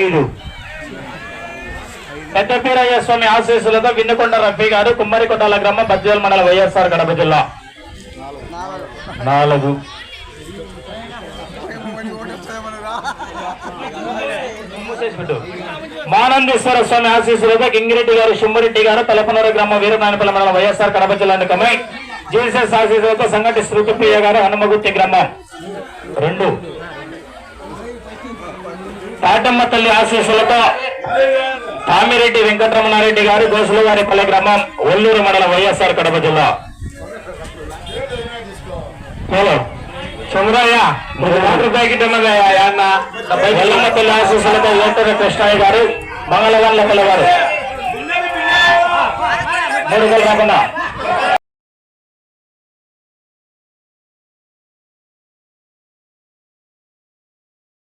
ఐదు. పెద్దపీరయ్య స్వామి ఆశీస్సులతో విన్నుకొండ రఫీ గారు కుమ్మరికొండల గ్రామం బద్వేల్ మండల వైఎస్ఆర్ కడప జిల్లా. నాలుగు. మానందేశ్వర స్వామి ఆశీస్సులతో కింగిరెడ్డి గారు శుమ్మరెడ్డి గారు తలపనూరు గ్రామ వీరనాయనపల్లి మండలం వైఎస్ఆర్ కడప జిల్లా కమై జీసెస్ ఆశీస్సులతో సంగటి శృతిప్రియ గారు హనుమగుత్తి గ్రామం. రెండు. పాటమ్మ తల్లి ఆశీస్సులతో తామిరెడ్డి వెంకటరమణారెడ్డి గారు గోసుల గారి పల్లె గ్రామం ఒల్లూరు మండలం వైఎస్ఆర్ కడప జిల్లా. హలో. చంద్రయ్య వాటర్ ప్యాకెట్ ఉన్నదయ్యా అన్న. ఎల్లమ్మ తల్లి ఆశీస్సులతో ఓటర్ కృష్ణయ్య గారు మంగళవాళ్ళపల్లి గారు మూడు వేలు కాకుండా